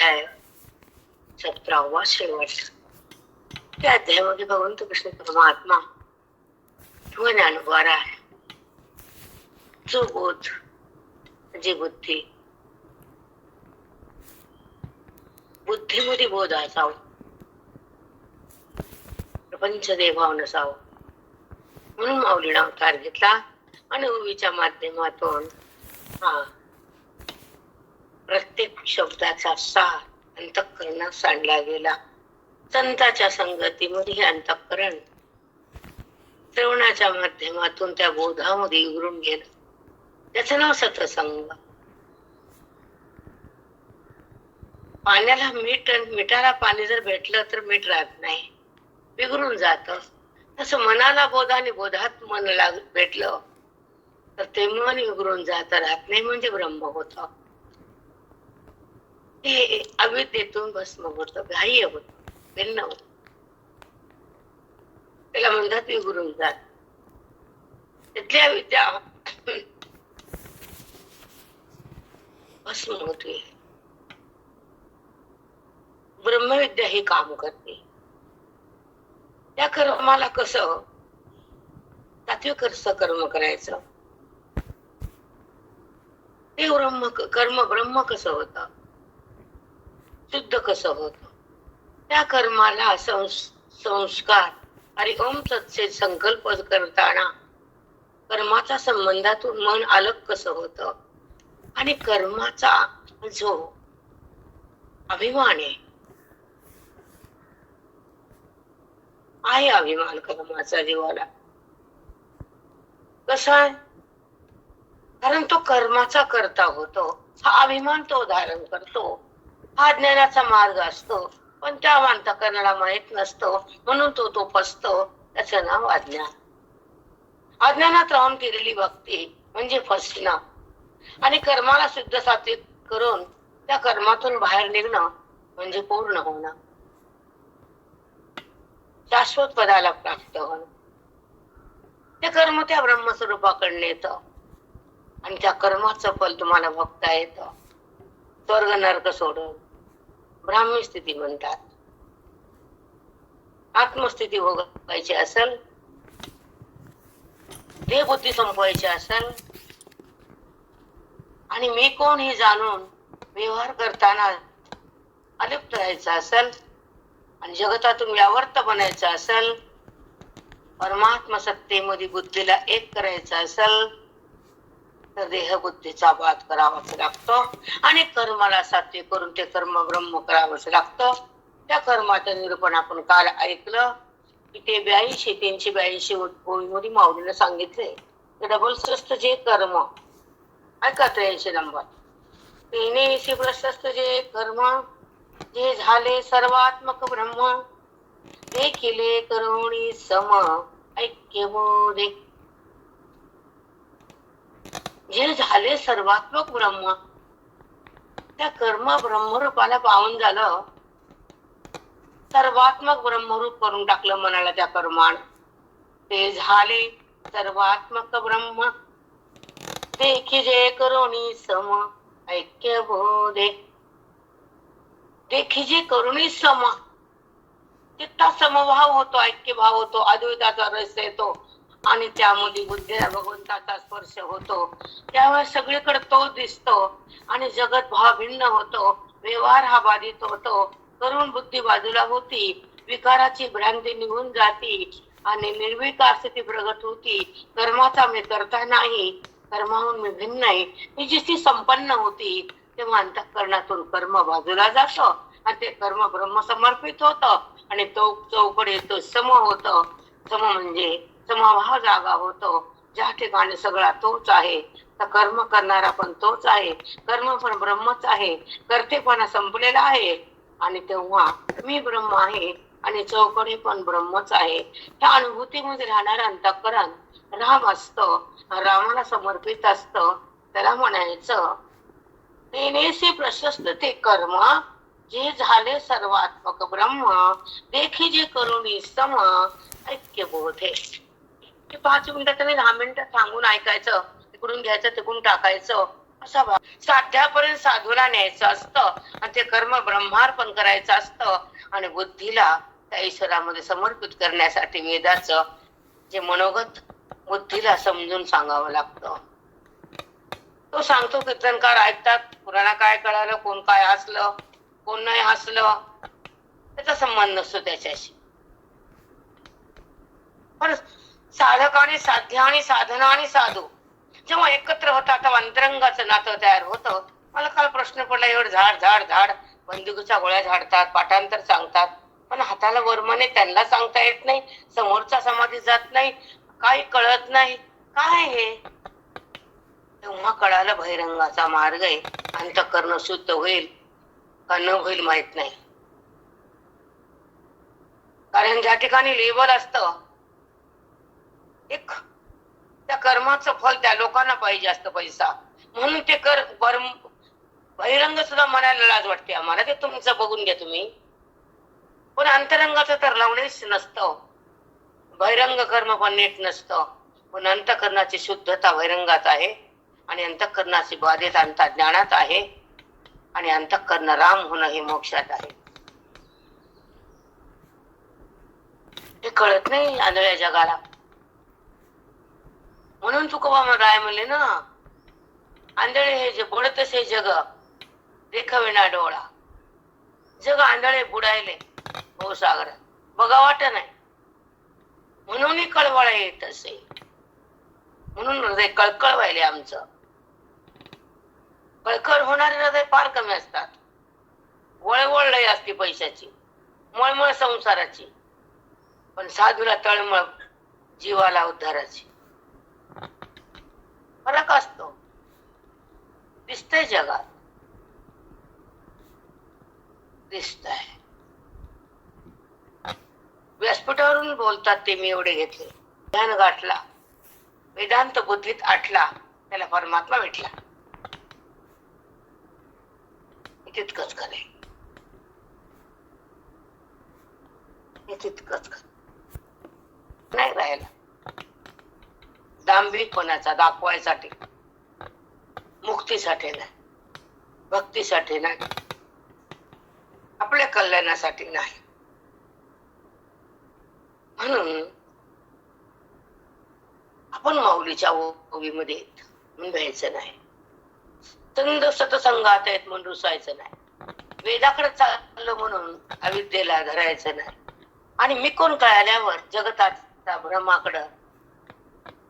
अध्याय सतरावा शेवट त्या अध्यायामध्ये भगवंत कृष्ण परमात्मा किंवा ज्ञानोबारा आहे. जो बोध जी बुद्धी. बुद्धीमध्ये बोध असावं. प्रपंच देभाव नसावं. म्हणून माऊलीने अवतार घेतला. आणि उभीच्या माध्यमातून हा प्रत्येक शब्दाचा सार अंतःकरणात सांडला गेला. संताच्या संगतीमध्ये हे अंतःकरण श्रवणाच्या माध्यमातून त्या बोधामध्ये उघडून गेलं. त्याचं नाव सतसंग. पाण्याला मीठ मिठाला पाणी जर भेटलं तर मीठ राहत नाही. बिघडून जात. तसं मनाला बोध आणि बोधात मन लाग भेटलं तर ते मन बिघडून जात. राहत नाही म्हणजे ब्रह्म होतं. ते अविद्येतून भस्म होतं बाह्य होत भिन्न होत त्याला म्हणतात विघुरून जात. तिथल्या विद्या भस्म होते. ब्रह्मविद्या हे काम करते. त्या कर्माला कसं सात्विक कर्म करायचं? ते ब्रह्म कर्म ब्रह्म कसं होतं? शुद्ध कसं होत? त्या कर्माला संस- संस्कार आणि ओम तत्से संकल्प करताना कर्माच्या संबंधातून मन अलग कसं होत? आणि कर्माचा जो अभिमान आहे आहे अभिमान कर्माचा जीवाला? कसा आहे? कारण तो कर्माचा करता होतो. हा अभिमान तो धारण करतो. हा ज्ञानाचा मार्ग असतो. पण त्या अंतकरणाला माहीत नसतो. म्हणून तो तो फसतो त्याचं नाव अज्ञान. अज्ञानात राहून केलेली भक्ती म्हणजे फसणं. आणि कर्माला शुद्ध सात्विक करून त्या कर्मातून बाहेर निघणं म्हणजे पूर्ण होणं. शाश्वत पदाला प्राप्त होणं. ते कर्म त्या ब्रह्मस्वरूपाकडनं येतं. आणि त्या कर्माचं फल तुम्हाला बघता येतं. स्वर्ग नरक सोडून ब्राह्मी स्थिती म्हणतात. आत्मस्थिती भोगायची असेल देह बुद्धी संपवायची असेल आणि मी कोण हे जाणून व्यवहार करताना अलिप्त राहायचं असेल आणि जगतातून व्यावर्त बनायचं असेल परमात्मा सत्तेमध्ये बुद्धीला एक करायचं असेल तर देहबुद्धीचा वाद करावाच लागतो आणि कर्माला साध्य करून ते कर्म ब्रह्म करावंच लागतं. त्या कर्माचं निरूपण आपण काल ऐकलं की ते ब्याऐंशी तीनशे ब्याऐंशी ओळीमध्ये माऊलीनं सांगितले. डबल स्वस्थ जे कर्म ऐका त्र्याऐंशी नंबर. तिने प्रशस्त जे कर्म जे झाले सर्वात्मक ब्रह्म देखिले करुणी सम ऐक्य जे झाले सर्वात्मक ब्रह्म त्या कर्म ब्रह्मरूपाला पाहून झालं. सर्वात्मक ब्रह्मरूप करून टाकलं मनाला त्या कर्मान. ते झाले सर्वात्मक ब्रह्म. देखी जे करुणी सम ऐक्य बोधे. देखी जे करुणी सम. तिथला समभाव होतो ऐक्य भाव होतो अद्वैताचा रस येतो. आणि त्यामध्ये बुद्धीला भगवंताचा स्पर्श होतो. त्यावेळेस सगळीकडे तो दिसतो आणि जगत भाव भिन्न होतो. व्यवहार हा बाधित होतो. करुण बुद्धी बाजूला होती. विकाराची भ्रांती निघून जाती आणि निर्विकार स्थिती प्रगट होती. कर्माचा मी करता नाही. कर्माहून मी भिन्न आहे. ही जी संपन्न होती तेव्हा अंतःकरणातून कर्म बाजूला जात आणि ते कर्म ब्रह्म समर्पित होत आणि तो चौकडे तो सम होत. सम म्हणजे समभाव जागा होतो. ज्या ठिकाणी सगळा तोच आहे तर कर्म करणारा पण तोच आहे. कर्म पण ब्रह्मच आहे. कर्तेपणा संपलेला आहे. आणि तेव्हा मी ब्रह्म आहे आणि चौकडे पण ब्रह्मच आहे. त्या अनुभूतीमध्ये राहणार अंतकरण राम असतं. रामाला समर्पित असतं. त्याला म्हणायचं तेनेसे प्रशस्त ते कर्म जे झाले सर्वात्मक ब्रह्म देखी जे करुणी सम ऐक्य बोधे की पाच मिनिटं दहा मिनिटं थांबून ऐकायचं तिकडून घ्यायचं तिकडून टाकायचं. असा भाव साध्यापर्यंत साधूला न्यायचं असतं आणि ते कर्म ब्रह्मार्पण करायचं असतं आणि बुद्धीला त्या ईश्वरामध्ये समर्पित करण्यासाठी वेदाचं जे मनोगत बुद्धीला समजून सांगावं लागतं. तो सांगतो कीर्तनकार ऐकतात कुणाला काय कळालं कोण काय हसलं कोण नाही हसलं त्याचा संबंध नसतो त्याच्याशी. पण साधक आणि साध्य आणि साधना आणि साधू. जेव्हा एकत्र होतात तेव्हा अंतरंगाचं नातं तयार होतं. मला काल प्रश्न पडला एवढं झाड झाड झाड. बंदुकीच्या गोळ्या झाडतात पाठांतर सांगतात. पण हाताला वर्माने त्यांना सांगता येत नाही समोरचा समाधी जात नाही काही कळत नाही. काय हे? तेव्हा कळालं बहिरंगाचा मार्ग आहे. अंतकरण शुद्ध होईल का न होईल माहीत नाही. कारण ज्या ठिकाणी लेबल असतं एक त्या कर्माचं फल त्या लोकांना पाहिजे असतं पैसा. म्हणून ते कर बर- बहिरंग सुद्धा म्हणायला लाज वाटते आम्हाला. ते तुमचं बघून घ्या तुम्ही. पण अंतरंगाचं तर लावणेच नसतं. बहिरंग कर्म पण नीट नसतं. पण अंतकरणाची शुद्धता बहिरंगात आहे. आणि अंतकरणाची बाधित अंत ज्ञानात आहे. आणि अंतकरण राम होणं हे मोक्षात आहे. हे कळत नाही आंधळ्या जगाला. म्हणून तुकोबा राय म्हणले ना? आंधळे हे जे बुडतच हे जग. देखाविना डोळा. जग आंधळे बुडायले हो सागर बघा वाट नाही. म्हणून कळवळा येत असे म्हणून हृदय कळकळ व्हायले आमचं. कळकळ होणारे हृदय फार कमी असतात. वळवळ लय असते पैशाची. मळमळ संसाराची. पण साधूला तळमळ जीवाला उद्धाराची. फरक असतो. दिसतंय जगात. दिसतंय. व्यासपीठावरून बोलतात ते मी एवढे घेतले. ध्यान गाठला. वेदांत बुद्धीत आटला त्याला परमात्मा भेटला. हे तितकंच खरं आहे. तितकंच नाही राहिला. दांभिकपणाचा दाखवायसाठी? मुक्तीसाठी नाही. भक्तीसाठी नाही. आपल्या कल्याणासाठी नाही. म्हणून आपण माऊलीच्या ओवीमध्ये येत नाही. तंद सतसंगात आहेत म्हणून रुसायचं नाही. वेदाकडे चाललं म्हणून अविद्येला धरायचं नाही. आणि मी कोण कळाल्यावर जगताचा भ्रमाकडं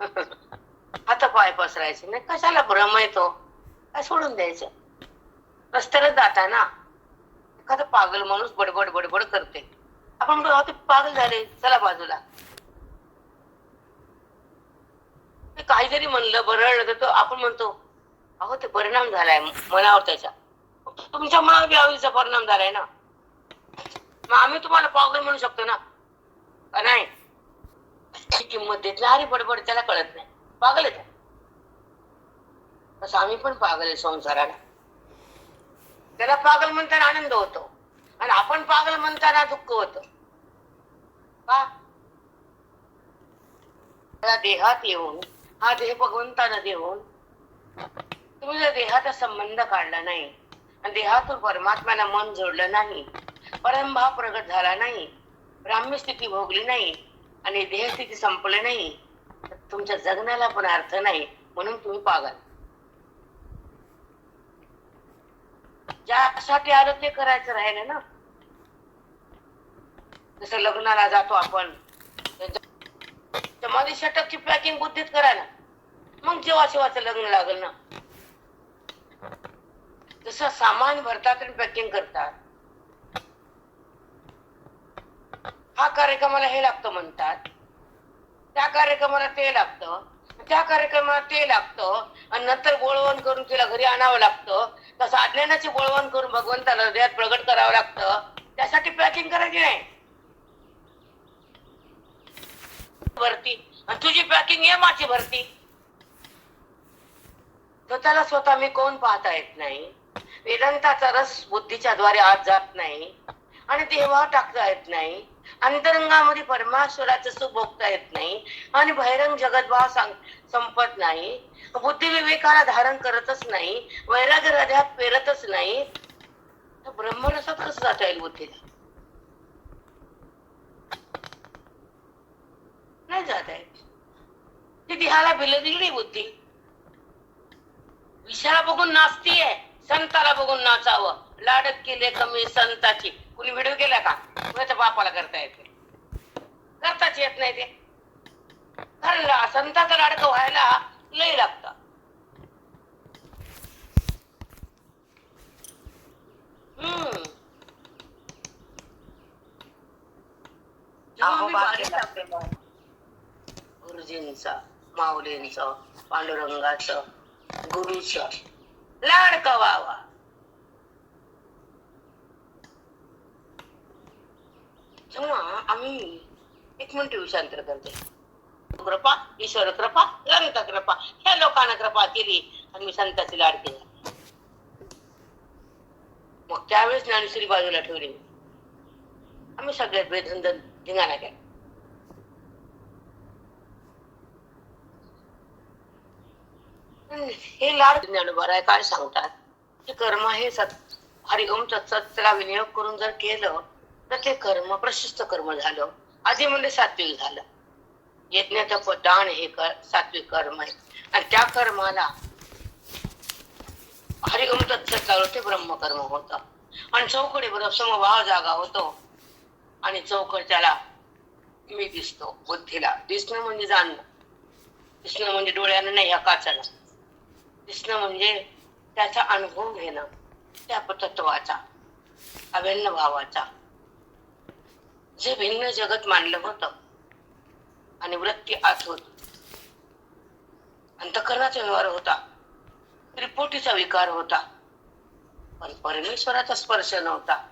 हात पाय पसरायचे नाही. कशाला भ्रम येतो काय सोडून द्यायचं? रस्त्याला जाताना एखादा पागल माणूस बडबड बडबड करते आपण म्हणतो, ते पागल झाले. चला बाजूला. ते काहीतरी म्हणलं बरळलं तर तो आपण म्हणतो अहो ते परिणाम झालाय मनावर त्याच्या तुमच्या मनावर बी परिणाम झालाय ना. मग आम्ही तुम्हाला पागल म्हणू शकतो ना? का नाही? किंमत देत नाही अरे बडबड त्याला कळत नाही. पागल आहे तसं आम्ही पण पागल आहे संसाराला. त्याला पागल म्हणताना आनंद होतो. आणि आपण पागल म्हणताना दुःख होत. का देहात येऊन हा देह भगवंताना देऊन तुम्ही जर देहाचा संबंध काढला नाही आणि देहातून परमात्म्याला मन जोडलं नाही परमभाव प्रगट झाला नाही ब्राह्म्य स्थिती भोगली नाही आणि देहस्थिती संपले नाही तर तुमच्या जगण्याला पण अर्थ नाही म्हणून तुम्ही पागल. ज्यासाठी आलं ते करायचं राहिलं ना जसं लग्नाला जातो आपण तर षटकची पॅकिंग बुद्धीत करायला. मग जेव्हा शेवाचं लग्न लागल ना जसं सामान भरतात आणि पॅकिंग करतात हा कार्यक्रमाला हे लागतं म्हणतात. त्या कार्यक्रमाला ते लागतं. त्या कार्यक्रमाला ते लागतं. आणि नंतर गोळवण करून तिला घरी आणावं लागतं. तसं अज्ञानाची गोळवण करून भगवंताला हृदयात प्रगट करावं लागतं. त्यासाठी पॅकिंग करायची नाही. भरती. आणि तुझी पॅकिंग ये माझी भरती. स्वतःला स्वतः मी कोण पाहता येत नाही? वेदांताचा रस बुद्धीच्या द्वारे आत जात नाही. आणि देवा टाकता येत नाही. अंतरंगामध्ये परमेश्वराचं सुख भोगता येत नाही आणि भैरंग जगतभाव सांग संपत नाही. बुद्धी विवेकाला धारण करतच नाही. वैराग्य हृदयात पेरतच नाही. तर जाता येईल बुद्धीला नाही जाता येत. ती देहाला बिलदिली बुद्धी. विषयाला बघून नाचतीये संताला बघून नाचावं. लाडत केले कमी संताची? कुणी व्हिडिओ केला का? कुणाच्या बापाला करता येते करताच येत नाही ते. कारण संताचं लाडकं व्हायला लय लागतं. हम्म. गुरुजींचा माऊलींचं पांडुरंगाचं गुरुचं लाडका व्हावा जेव्हा आम्ही एक मिनिट विषांतर करते कृपा ईश्वर कृपा ललित कृपा. ह्या लोकांना कृपा केली आणि मी संताची लाड केली. मग त्यावेळेस ज्ञानेश्वरी बाजूला ठेवली. आम्ही सगळ्यात बेधंद धिंगाणा केला. हे लाड ज्ञानोबार आहे काय सांगतात? ते कर्म हे सत हरिओम तत्सतला विनियोग करून जर केलं तर ते कर्म प्रशस्त कर्म झालं. आधी म्हणजे सात्विक झालं. यज्ञ तप दान हे कर सात्विक कर्म आहे. आणि त्या कर्माला हरिओम तत्सत चालू ते ब्रह्मकर्म होतं. आणि चौकडे बरोबर समभाव जागा होतो. आणि चौकड त्याला मी दिसतो बुद्धीला. दिसणं म्हणजे जाणणं. दिसणं म्हणजे डोळ्यानं नाही ह्या काचाला दिसणं म्हणजे त्याचा अनुभव घेणं. त्या तत्वाचा अभिन्न भावाचा. जे भिन्न जगत मानलं होतं. आणि वृत्ती आत होत. अंतकरणाचा व्यवहार होता. त्रिपोटीचा विकार होता. पण परमेश्वराचा स्पर्श नव्हता.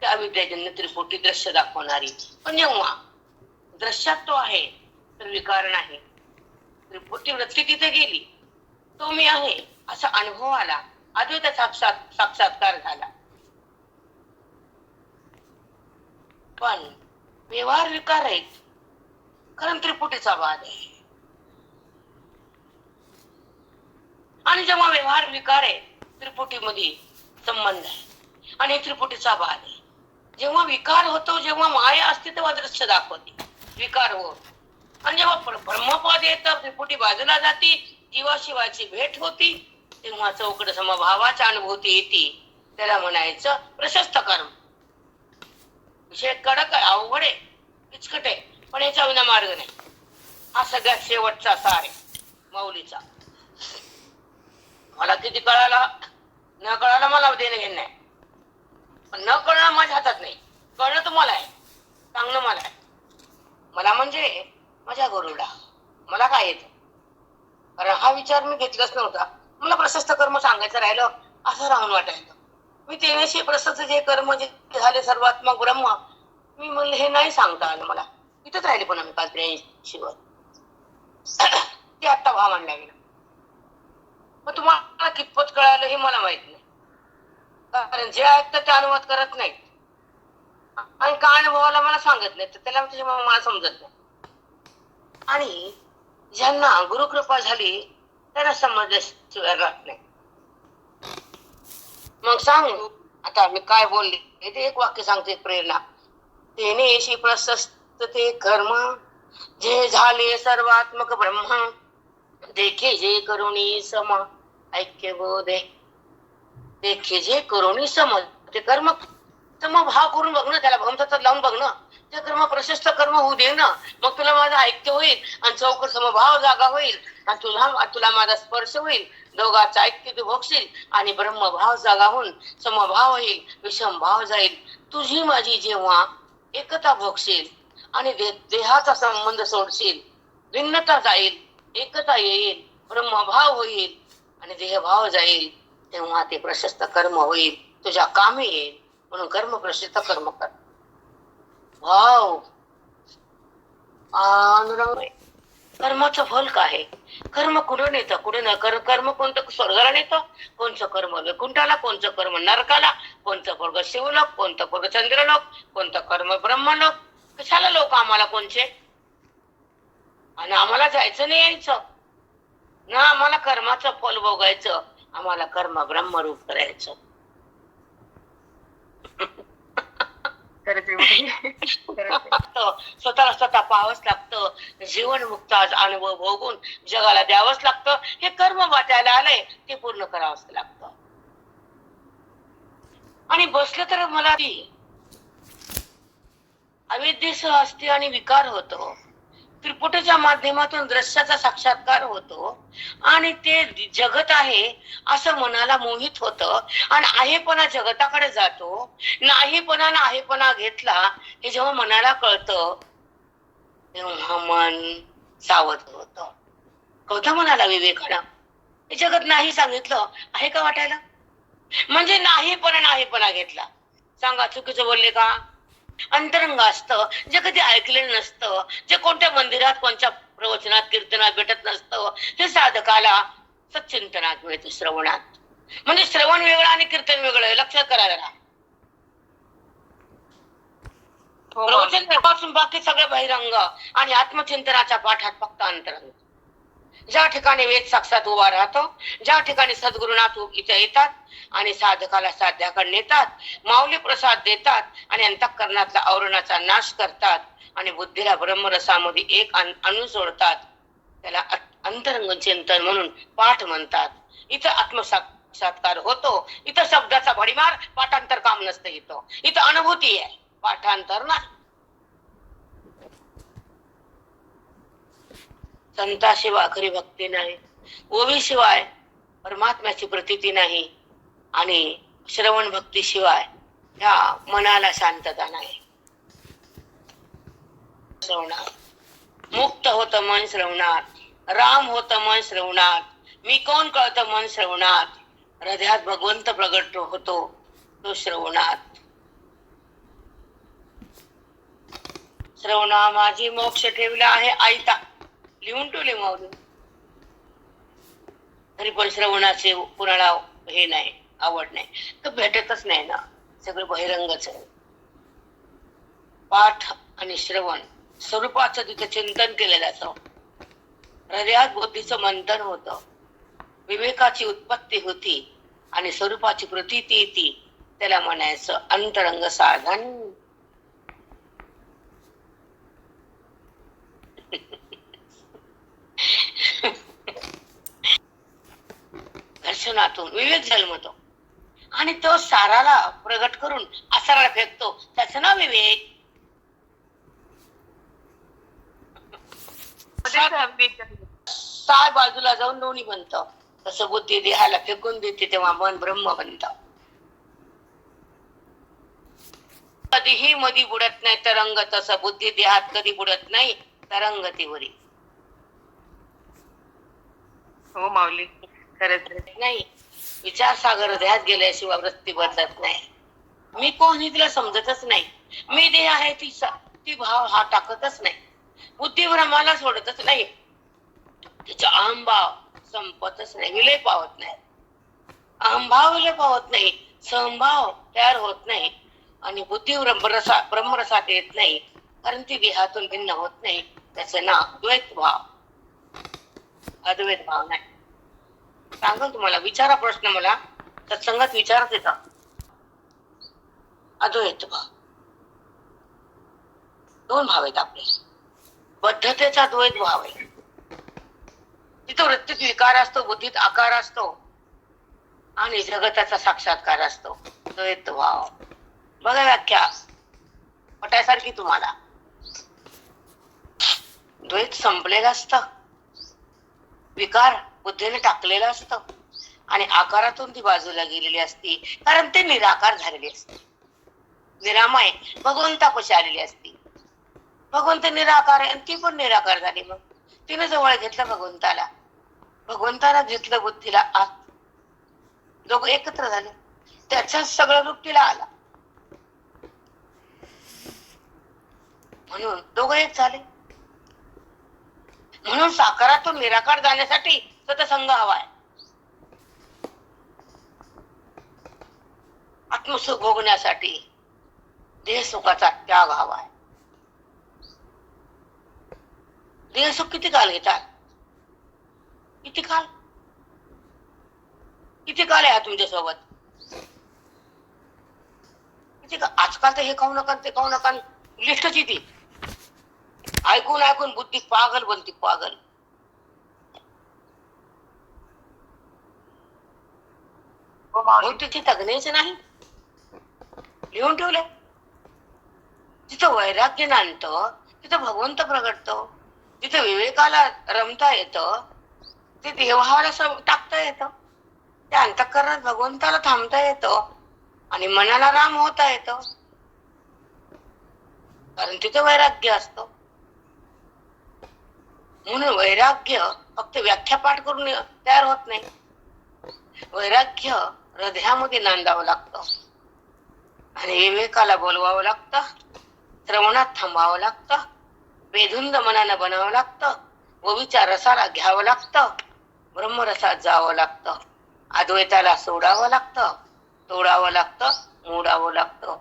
त्या विद्याजन्य त्रिपोटी दृश्य दाखवणारी. पण जेव्हा दृश्यात तो आहे तर विकार नाही. त्रिपोटी वृत्ती तिथे गेली. तो मी आहे असा अनुभव आला. अद्वैत साक्षात साक्षात्कार झाला. पण व्यवहार विकार आहेत. कारण त्रिपुटीचा वाद आहे. आणि जेव्हा व्यवहार विकार आहे त्रिपुटीमध्ये संबंध आहे. आणि त्रिपुटीचा वाद आहे. जेव्हा विकार होतो जेव्हा माया असते तेव्हा दृश्य दाखवते. विकार हो. आणि जेव्हा ब्रह्मपद येतं त्रिपुटी बाजूला जाती जीवाशिवाची भेट होती तेव्हा चौकड समभावाच्या अनुभूती येते. त्याला म्हणायचं प्रशस्त कर्म. विषय कडक आहे अवघड आहे किचकट आहे पण याचा विना मार्ग नाही. हा सगळ्यात शेवटचा सार आहे माऊलीचा मला किती कळाला न कळाला मला देणं घेणं नाही. पण न कळणं माझ्या हातात नाही. कळणं तुम्हाला आहे सांगणं मला आहे. मला म्हणजे माझ्या गरुडा मला काय येतं? कारण हा विचार मी घेतलाच नव्हता. मला प्रशस्त कर्म सांगायचं राहिलं असं राहून वाटायचं. मी तेनेशी प्रसंत जे कर्म जे झाले सर्वात्मक ब्रह्म मी म्हणलं हे नाही सांगता आलं मला. इथंच राहिले पण आम्ही काल त्र्याऐंशीवर ते आत्ता भाव आणला गेला. मग तुम्हाला कितपत कळालं हे मला माहीत नाही. कारण जे ऐकतात ते अनुवाद करत नाहीत. आणि का अनुभवाला मला सांगत नाही तर त्याला तुझ्या मला समजत नाही. आणि ज्यांना गुरुकृपा झाली त्यांना समजल्याशिवाय राहत नाही. मग सांग. आता मी काय बोलले ते एक वाक्य सांगते प्रेरणा तेने येशी प्रशस्त ते कर्म जे झाले सर्वात्मक ब्रह्म देखे जे करुणी सम ऐक्य बोधे देखे जे करुणी सम ते कर्म तर मग भाव करून बघ ना त्याला भगमतात लावून बघ ना ते कर्म प्रशस्त कर्म होऊ दे ना. मग तुला माझं ऐक्य होईल आणि चौकर समभाव जागा होईल आणि तुला तुला माझा स्पर्श होईल. दोघाचं ऐक्य तू भोगशील आणि ब्रह्मभाव जागा होऊन समभाव होईल विषम भाव जाईल. तुझी माझी जेव्हा एकता भोगशील आणि दे- देहाचा संबंध सोडशील भिन्नता जाईल एकता येईल ब्रह्मभाव होईल आणि देहभाव जाईल तेव्हा ते प्रशस्त कर्म होईल. तुझ्या कामी येईल. म्हणून कर्म प्रशस्त कर्म कर. भाव अनुरंग कर्माचं फल काय कर्म कुठं नेतं कुठे न कर्म कोणतं स्वर्गाला नेतं? कोणचं कर्म वैकुंठाला कोणचं कर्म नरकाला? कोणतं वर्ग शिवलोक कोणतं वर्ग चंद्रलोक कोणतं कर्म ब्रह्मलोक? कशाला लोक आम्हाला कोणचे? आणि आम्हाला जायचं नाही यायचं. ना आम्हाला कर्माचं फल भोगायचं आम्हाला कर्म ब्रह्मरूप करायचं. स्वतःला स्वतः पाहावंच लागतं. जीवनमुक्त अनुभव भोगून जगाला द्यावंच लागतं. हे कर्म वाटायला आलंय ते पूर्ण करावंच लागतं. आणि बसलं तर मला ती. अविद्येसह असते आणि विकार होतो. त्रिपुटीच्या माध्यमातून दृश्याचा साक्षात्कार होतो. आणि ते जगत आहे असं मनाला मोहित होतं. आणि आहेपणा जगताकडे जातो. नाहीपणानं आहेपणा घेतला हे जेव्हा मनाला कळतं तेव्हा मन सावध होत. कळतं मनाला विवेकानं? हे जगत नाही सांगितलं. आहे का वाटायला? म्हणजे नाहीपणा नाहीपणा घेतला. सांगा चुकीचं बोलले का? अंतरंग असतं. जे कधी ऐकलेलं नसतं. जे कोणत्या मंदिरात कोणत्या प्रवचनात कीर्तनात भेटत नसतं. हे साधकाला सच्चिंतनात मिळते श्रवणात. म्हणजे श्रवण वेगळं आणि कीर्तन वेगळं लक्षात करा जरा. हो. प्रवचन बाकी सगळे बहिरंग आणि आत्मचिंतनाच्या पाठात फक्त अंतरंग. ज्या ठिकाणी वेद साक्षात उभा राहतो ज्या ठिकाणी सद्गुरुनाथ इथे येतात आणि साधकाला साध्याकडे नेतात माऊली प्रसाद देतात आणि अंतःकरणातला आवरणाचा नाश करतात आणि बुद्धीला ब्रह्मरसामध्ये एक अणू सोडतात त्याला अंतरंग चिंतन म्हणून पाठ म्हणतात. इथं आत्मसाक्षात्कार होतो. इथं शब्दाचा भडीमार पाठांतर काम नसतं इथं. इथं अनुभूती आहे. पाठांतर नाही. संताशिवाय खरी भक्ती नाही. ओवीशिवाय परमात्म्याची प्रतीती नाही आणि श्रवण भक्तीशिवाय ह्या मनाला शांतता नाही. श्रवणार मुक्त होत मन श्रवणात. राम होत मन श्रवणात. मी कोण कळत मन श्रवणात? हृदयात भगवंत प्रगट होतो तो श्रवणात. श्रवणा माझी मोक्ष ठेवला आहे आयता. लिहून ठेवले माऊली तरी पण श्रवणाचे कुणाला हे नाही आवड नाही. तर भेटतच नाही ना. सगळं बहिरंगच आहे. पाठ आणि श्रवण स्वरूपाचं तिथं चिंतन केलं जातं. हृदयात बुद्धीचं मंथन होत. विवेकाची उत्पत्ती होती आणि स्वरूपाची प्रतीती ती. त्याला म्हणायचं अंतरंग साधन. दर्शनातून विवेक जन्मतो आणि तो साराला प्रगट करून आसाराला फेकतो. त्याच नाव विवेक. काय बाजूला जाऊन दोन्ही बनत तसं बुद्धी देहाला फेकून देते तेव्हा मन ब्रह्म बनत. कधीही मधी बुडत नाही तरंग तसं बुद्धी देहात कधी बुडत नाही तरंगतीवरी. हो माऊली. खरंच नाही. विचार सागर देहात गेल्याशिवाय वृत्ती बदलत नाही. मी कोणी तिला समजतच नाही. मी देह आहे ती ती भाव हा टाकतच नाही. बुद्धी सोडतच नाही. तिचा अहंभाव संपतच नाही. विलय पावत नाही. अहंभाव विलय पावत नाही. सहभाव तयार होत नाही. आणि बुद्धी ब्रह्मरसा ब्रह्मरसात येत नाही. कारण ती देहातून भिन्न होत नाही. त्याचं नाव द्वैत भाव अद्वैत भाव नाही. सांगल तुम्हाला विचारा प्रश्न मला. सत्संगात विचारत येता. अद्वैत भाव दोन भाव आहेत आपले. बद्धतेचा द्वैत भाव आहे. तिथं वृत्तीत विकार असतो बुद्धीत आकार असतो. आणि जगताचा साक्षात्कार असतो. द्वैत भाव. बघा व्याख्या. पटायसारखी तुम्हाला. द्वैत संपलेलं असतं. विकार बुद्धीने टाकलेलं असतं. आणि आकारातून ती बाजूला गेलेली असती. कारण ते निराकार झालेली असते. निरामय भगवंतापाशी आलेली असती. भगवंत निराकार आहे आणि ती पण निराकार झाली मग. तिने जवळ घेतलं भगवंताला. भगवंताला घेतलं बुद्धीला आत. दोघं एकत्र झाले. त्याच्यात सगळं रूप तिला आला. म्हणून दोघं एक झाले. म्हणून साकारातून निराकार जाण्यासाठी सतसंग हवाय आत्मसुख भोगण्यासाठी देहसुखाचा त्याग त्याग हवाय. देहसुख किती काल घेतात किती काल? किती काल आहे तुमच्यासोबत किती का आजकाल तर हे खाऊ नका ते खाऊ नका लिस्टच येते ऐकून ऐकून बुद्धी पागल बनती पागल. हो तिथे तगण्याचं नाही. लिहून ठेवले जिथं वैराग्य नांदतं तिथं भगवंत प्रगटतो. जिथं विवेकाला रमता येतं ते देवाला टाकता येतं. त्या अंतकरणात भगवंताला थांबता येतं आणि मनाला राम होता येतं. कारण तिथं वैराग्य असतं. म्हणून वैराग्य फक्त व्याख्यापाठ करून तयार होत नाही. वैराग्य हृदयामध्ये नांदावं लागतं. आणि विवेकाला बोलवावं लागतं. श्रवणात थांबावं लागतं. बेधुंद मनानं बनावं लागतं. गोवीच्या रसाला घ्यावं लागतं. ब्रह्मरसात जावं लागतं. अद्वैताला सोडावं लागतं. तोडावं लागतं. मोडावं लागतं.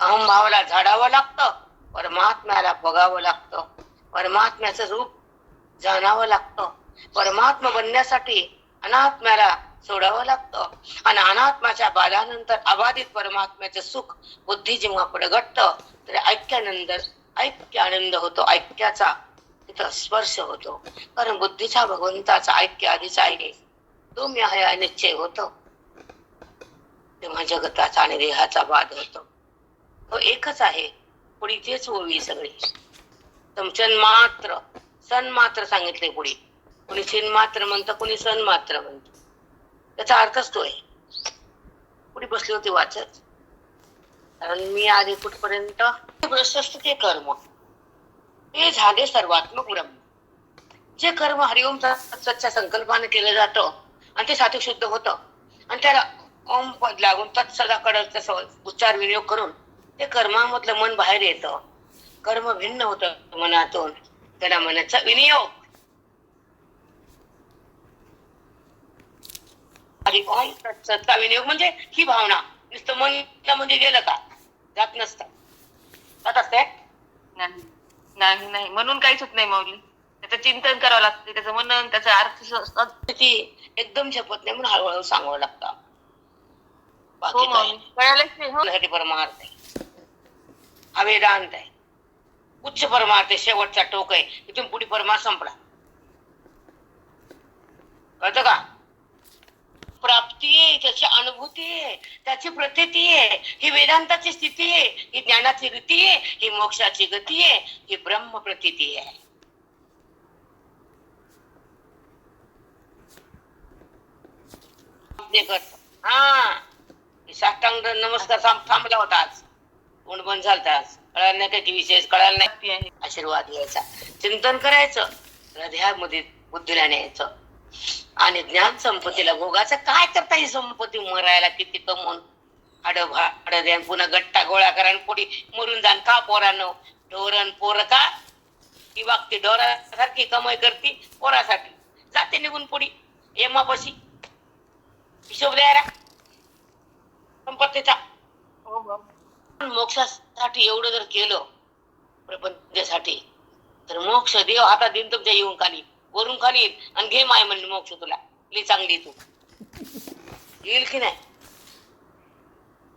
अहमभावाला झाडावं लागतं. परमात्म्याला बघावं लागतं. परमात्म्याचं रूप जाणावं लागतं. परमात्मा बनण्यासाठी अनात्म्याला सोडावं लागतं. आणि अनात्माच्या बाधानंतर अबाधित परमात्म्याचं सुख बुद्धी जेव्हा प्रगटतं तर ऐक्यानंतर ऐक्य आनंद होतो. ऐक्याचा तिथं स्पर्श होतो. कारण बुद्धीचा भगवंताचा ऐक्य आधीच आहे. तो मी आहे निश्चय होतो. तेव्हा जगताचा आणि देहाचा बाध होतो. तो एकच आहे. पुढे तेच ओवी सगळी. तुमचन मात्र सण मात्र सांगितले पुढे. कुणी चिन मात्र म्हणतं कुणी सण मात्र म्हणतं. त्याचा अर्थच तो आहे. कुठे बसली होती वाचत? कारण मी आधी कुठपर्यंत? प्रशस्त ते कर्म. ते झाले सर्वात्मक ब्रह्म. जे कर्म हरिओम तत्सतच्या संकल्पाने केलं जातं आणि ते सात्विक शुद्ध होतं. आणि त्याला ओम पद लागून तत्सदाकडे त्याचा उच्चार विनियोग करून ते कर्मामधलं मन बाहेर येतं. कर्म भिन्न होतं मनातून. त्याला मनाचा विनियोग. तत्सतचा विनियोग म्हणजे ही भावना. नुसतं मन म्हणजे गेलं का? जात नसतं. जात असते? नाही. नाही म्हणून काहीच होत नाही माऊली. त्याचं चिंतन करावं लागतं. त्याचं मनन त्याचा अर्थ ती एकदम झपत नाही म्हणून हळूहळू सांगावं लागतं. हो बाकी कळालंच हो. परमार्थ आहे. हा वेदांत आहे. उच्च परमार्थ आहे. शेवटचा टोक आहे. इथून पुढे परमार्थ संपला. कळतं का? प्राप्ती आहे त्याची अनुभूती आहे त्याची प्रतीती आहे ही वेदांताची स्थिती आहे ही ज्ञानाची रीती आहे ही मोक्षाची गती आहे ही ब्रह्म प्रतीती आहे. हा. साष्टांग नमस्कार थांबला होता आज. कोण बंद झालता आज. कळायला नाही काही विशेष कळायला नाही. आशीर्वाद घ्यायचा. चिंतन करायचं. हृदयामध्ये बुद्धीला न्यायचं. आणि ज्ञान संपत्तीला भोगाचं काय करता ही संपत्ती मरायला किती कमवून हाड द्या पुन्हा गट्टा गोळा करा आणि पुढे मरून जाण का पोरानं? ढोरण पोर का? ही वागती ढोरासारखी कमाई करती पोरासाठी. जाते निघून पुढे. एमापाशी हिशोब द्यायला संपत्तीचा. हो माऊली. मोक्षासाठी एवढं जर केलं प्रपंचासाठी तर मोक्ष देव हातात देईन तुमच्या येऊन खाली. वरून खाली येईल आणि घे माय म्हणली मोक्ष तुला. लई चांगली तू. येईल की नाही?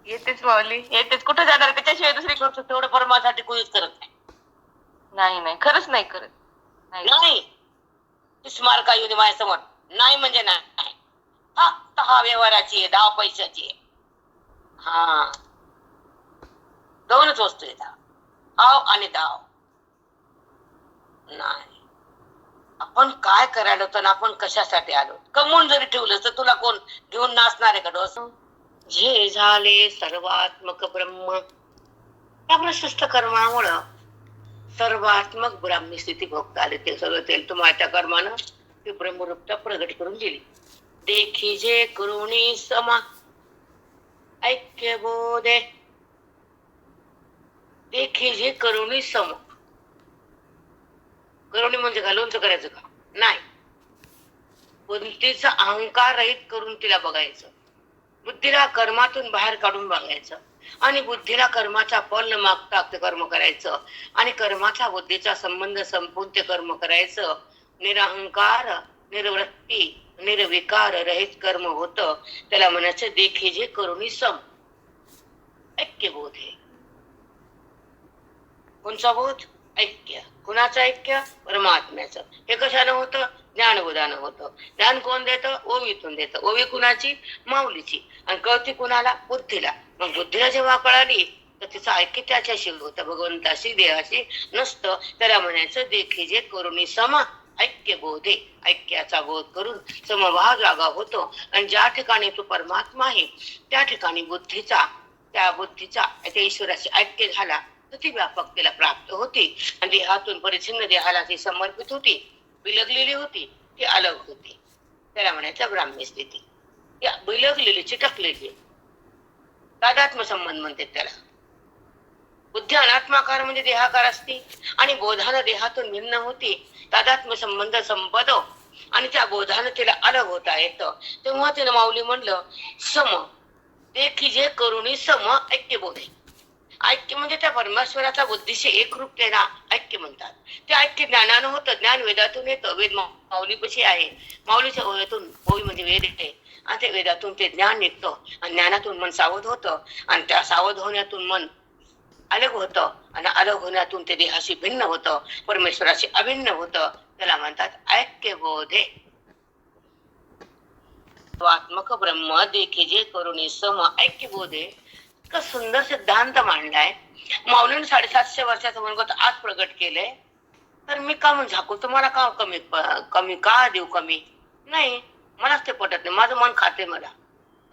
येतेच माऊली. येतेच. कुठे जाणार? त्याच्याशिवाय दुसरी करतो तेवढं परमासाठी कोणीच करत नाही. नाही नाही. खरंच नाही करत. नाही. नाही. ती स्मारका येऊ दे माझ्यासमोर. नाही म्हणजे नाही. फक्त हा व्यवहाराची आहे दहा पैशाची आहे. हा. दोनच वस्तू येतात हाव आणि दाव. नाही. आपण काय करायला होतो आणि आपण कशासाठी आलो? कमवून जरी ठेवलं तर तुला कोण घेऊन नाचणार आहे का डोस? जे झाले सर्वात्मक ब्रह्म. त्या प्रशस्त कर्मामुळं सर्वात्मक ब्राह्मी स्थिती भोगता आली ते सगळं तेल तुम्हाला त्या कर्मानं ती ब्रह्मरूपता प्रगट करून दिली. देखी जे करुणी समा ऐक्य बोधे देखी जे करुणी सम करुणी म्हणजे घालूनच करायचं का? नाही. बुद्धीचा अहंकार रहित करून तिला बघायचं. बुद्धीला कर्मातून बाहेर काढून बघायचं. आणि बुद्धीला कर्माचा फल न मागता ते कर्म करायचं. आणि कर्माचा बुद्धीचा संबंध संपून ते कर्म करायचं. निरहंकार निर्वृत्ती निर्विकार रहित कर्म होत. त्याला म्हणायचं देखी जे करुणी सम. ऐक्य बोध आहे कोणचा बोध? ऐक्य. कुणाचं ऐक्य? परमात्म्याचं. हे कशानं होतं? ज्ञानबोधानं होतं. ज्ञान कोण देतं? ओवीतून देतं. ओवी कुणाची? माऊलीची. आणि कळती कुणाला? बुद्धीला. मग बुद्धीला जेव्हा कळाली तर तिचं ऐक्य त्याच्याशी होतं. भगवंताशी देवाशी नसतं. त्याला म्हणायचं देखी जे करुणी समा ऐक्य बोधे. ऐक्याचा बोध करून समभाव जागा होतो. आणि ज्या ठिकाणी तो परमात्मा आहे त्या ठिकाणी बुद्धीचा त्या बुद्धीचा त्या ईश्वराशी ऐक्य झाला ती व्यापक व्यापकतेला प्राप्त होती. आणि देहातून परिच्छिन्न देहाला ती समर्पित होती बिलगलेली होती ती अलग होती. त्याला म्हणायचं ब्राह्मी स्थिती. विलगलेली बिलगलेली चिटकलेली. तादात्म संबंध म्हणते त्याला. बुद्धी अनात्माकार म्हणजे देहाकार असते आणि बोधानं देहातून भिन्न होती. तादात्म संबंध संपद आणि त्या बोधानं तिला अलग होता येतं. तेव्हा तिला माऊली म्हणलं सम. देखी जे करुणी सम ऐक्य बोधे. ऐक्य म्हणजे त्या परमेश्वराचा बुद्धीशी एकरूप देणं ऐक्य म्हणतात. ते ऐक्य ज्ञानानं होतं ज्ञान वेदातून येतं. वेद मा- आहे. माऊलीच्या ओव्यातून ओवी म्हणजे वेद आहे. आणि ते वेदातून ते ज्ञान निघतं. आणि ज्ञानातून मन सावध होतं. आणि त्या सावध होण्यातून मन अलग होतं. आणि अलग होण्यातून ते देहाशी भिन्न होतं. परमेश्वराशी अभिन्न होतं. त्याला म्हणतात ऐक्य बोधे. आत्मक ब्रह्म देखी जे करून सम ऐक्य बोधे. इतका सुंदर सिद्धांत मांडलाय. माऊलीने साडेसातशे वर्षाचं मनगत आज प्रगट केलंय. तर मी का म्हणून झाकू? तुम्हाला का कमी कमी का देऊ कमी? नाही मलाच ते पटत नाही. माझं मन खाते मला.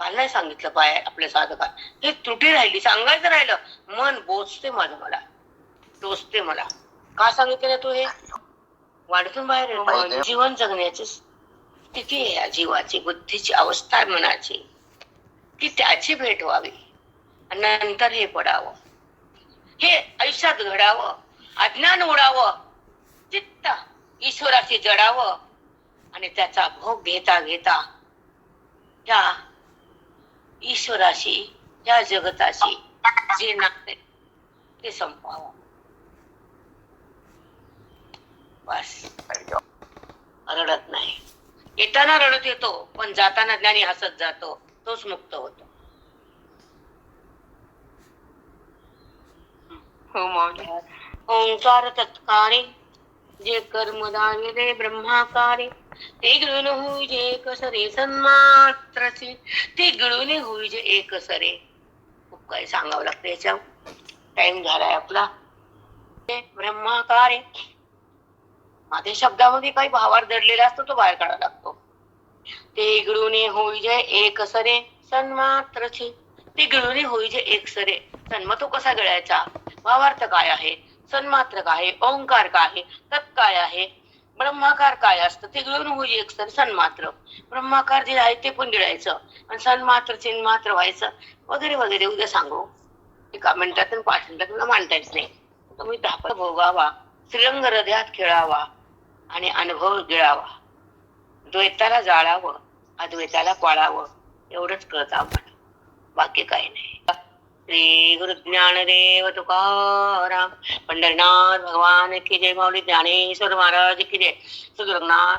काल नाही सांगितलं पाय आपल्या साधकात. हे त्रुटी राहिली सांगायचं राहिलं. मन बोचते माझं मला. टोचते मला. का सांगितलं नाही तू हे? वाढतून बाहेर. जीवन जगण्याची स्थिती आहे या जीवाची बुद्धीची अवस्था आहे मनाची. की त्याची भेट व्हावी. नंतर हे पडावं. हे आयुष्यात घडावं. अज्ञान उडावं. चित्त ईश्वराशी जडावं. आणि त्याचा भोग घेता घेता या ईश्वराशी या जगताशी जे नाते ते संपवावं बस. रडत नाही. येताना रडत येतो पण जाताना ज्ञानी हसत जातो. तोच मुक्त होतो. हो माऊली ओंकार तत्कारे जे कर्मदाय रे ब्रह्माकारे ते गिळून होई जे एकसरे सन्मात्रचे ते गिळून होई जे एकसरे. खूप काही सांगावं लागतं याच्या टाइम झालाय आपला. ते ब्रह्माकारे. माझ्या शब्दामध्ये काही भावार दडलेला असतो तो बाहेर काढावा लागतो. ते गिळून होई जे एकसरे सन्मात्रचे ते गिळून होई जे एकसरे सन्म तो कसा गिळायचा? भावार्थ काय आहे? सन्मात्र काय आहे? ओंकार काय आहे? तत् काय आहे? ब्रह्माकार काय असतं? ते गिळून होई एक सर सन्मात्र ब्रह्माकार जे आहे ते पण गिळायचं. आणि सन्मात्र चिन्मात्र व्हायचं. वगैरे वगैरे उद्या सांगू. एका मिनिटात आणि पाच मिनिटात मांडतायच नाही. तुम्ही धापा भोगावा. श्रीरंग हृदयात खेळावा. आणि अनुभव गिळावा. द्वैताला जाळावं. अद्वैताला पाळावं. एवढंच कळतं आम्हाला. बाकी काही नाही. श्री गुरु ज्ञानदेव तुकाराम पंढरनाथ भगवान की जय माऊली ज्ञानेश्वर महाराज की जय. सद्गुरुनाथ